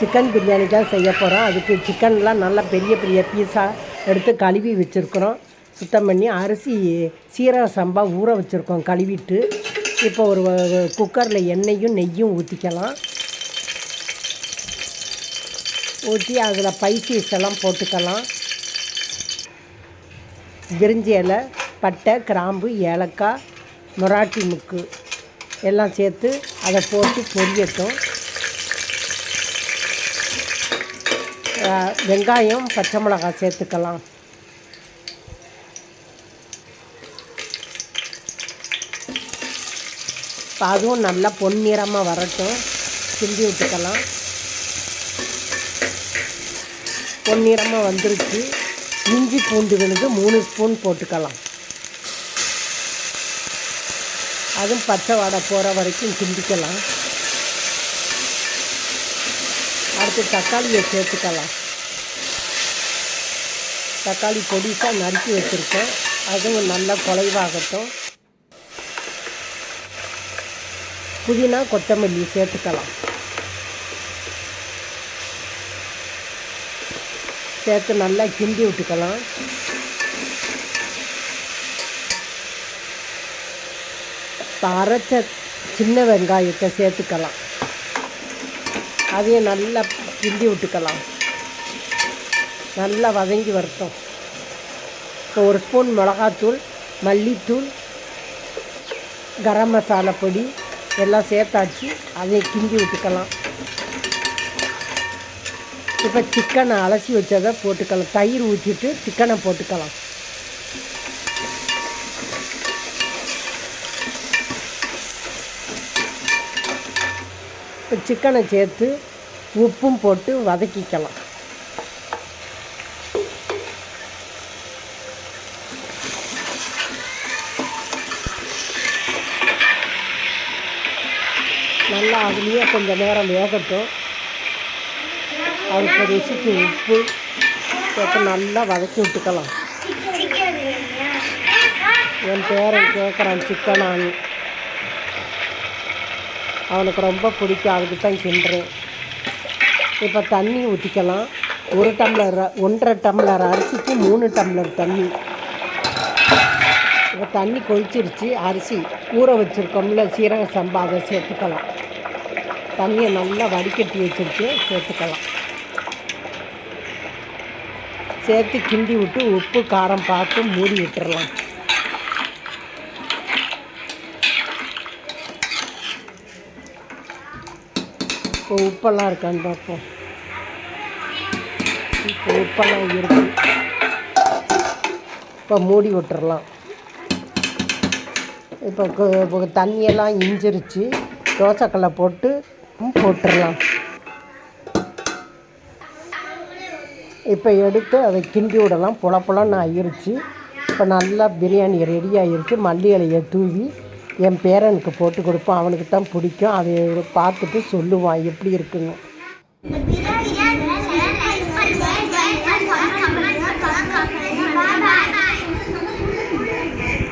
Chicken biryani தான் செய்ய போகிறோம் அதுக்கு சிக்கன்லாம் நல்லா பெரிய பெரிய பீஸாக எடுத்து கழுவி வச்சுருக்குறோம். சுத்தம் பண்ணி அரிசி சீரக சம்பா ஊற வச்சுருக்கோம் கழுவிட்டு. இப்போ ஒரு குக்கரில் எண்ணெயும் நெய்யும் ஊற்றிக்கலாம் ஊற்றி அதில் பைசீஸ் எல்லாம் போட்டுக்கலாம். பிரிஞ்சி இலை பட்டை கிராம்பு ஏலக்காய் மொராட்டி முக்கு எல்லாம் சேர்த்து அதை போட்டு பொரியட்டும். வெங்காயம் பச்சை மிளகாய் சேர்த்துக்கலாம். இப்போ அதுவும் நல்லா பொன்னிறமாக வரட்டும். கிண்டி விட்டுக்கலாம். பொன்னிறமாக வந்துருச்சு. இஞ்சி பூண்டு விழுது மூணு ஸ்பூன் போட்டுக்கலாம். அதுவும் பச்சை வாடை போகிற வரைக்கும் கிண்டிக்கலாம். அடுத்து தக்காளியை சேர்த்துக்கலாம். தக்காளி பொடிசாக நறுக்கி வச்சுருக்கோம். அதுவும் நல்லா குலைவாகட்டும். புதினா கொத்தமல்லி சேர்த்துக்கலாம். சேர்த்து நல்லா கிண்டி விட்டுக்கலாம். இப்போ அரைச்ச சின்ன வெங்காயத்தை சேர்த்துக்கலாம். அதையும் நல்லா கிண்டி விட்டுக்கலாம். நல்லா வதங்கி வரட்டும். இப்போ ஒரு ஸ்பூன் மிளகாத்தூள் மல்லித்தூள் கரம் மசாலா பொடி எல்லாம் சேர்த்தாச்சு. அதை கிண்டி விட்டுக்கலாம். இப்போ சிக்கனை அலசி வச்சதை போட்டுக்கலாம். தயிர் ஊற்றிட்டு சிக்கனை போட்டுக்கலாம். இப்போ சிக்கனை சேர்த்து உப்பும் போட்டு வதக்கிக்கலாம். நல்லா அதுலேயே கொஞ்சம் நேரம் வேகட்டும். அதுக்கு ருசிக்கு உப்பு போட்டு நல்லா வதக்கி விட்டுக்கலாம். என் பேரன் கேட்குறான் சிக்கனான்னு அவனுக்கு ரொம்ப பிடிக்கும் அதுக்கு தான் கிண்டுறேன் இப்போ தண்ணி ஊற்றிக்கலாம் ஒரு டம்ளர் ஒன்றரை டம்ளர் அரிசிக்கு மூணு டம்ளர் தண்ணி. இப்போ தண்ணி கொதிச்சிருச்சு அரிசி ஊற வச்சுருக்கோம்ல சீரக சம்பா அதை சேர்த்துக்கலாம். தண்ணியை நல்லா வடிகட்டி வச்சுருக்கு சேர்த்துக்கலாம். சேர்த்து கிண்டி விட்டு உப்பு காரம் பார்த்து மூடி விட்டுறலாம். இப்போ உப்பெல்லாம் இருக்கான்னு பார்ப்போம். இப்போ உப்பெல்லாம் இருக்கு. இப்போ மூடி விட்டுறலாம். இப்போ தண்ணியெல்லாம் இஞ்சிருச்சு. தோசைக்கல்லை போட்டு போட்டுடலாம் இப்போ எடுத்து அதை கிண்டி விடலாம். புலப்புலன்னு ஆயிடுச்சு ஆயிருச்சு இப்போ நல்லா பிரியாணி ரெடி ஆகிருச்சு. மல்லி இலையை தூவி என் பேரனுக்கு போட்டு கொடுப்போம். அவனுக்கு தான் பிடிக்கும். அதை பார்த்துட்டு சொல்லுவான். எப்படி இருக்குன்னு.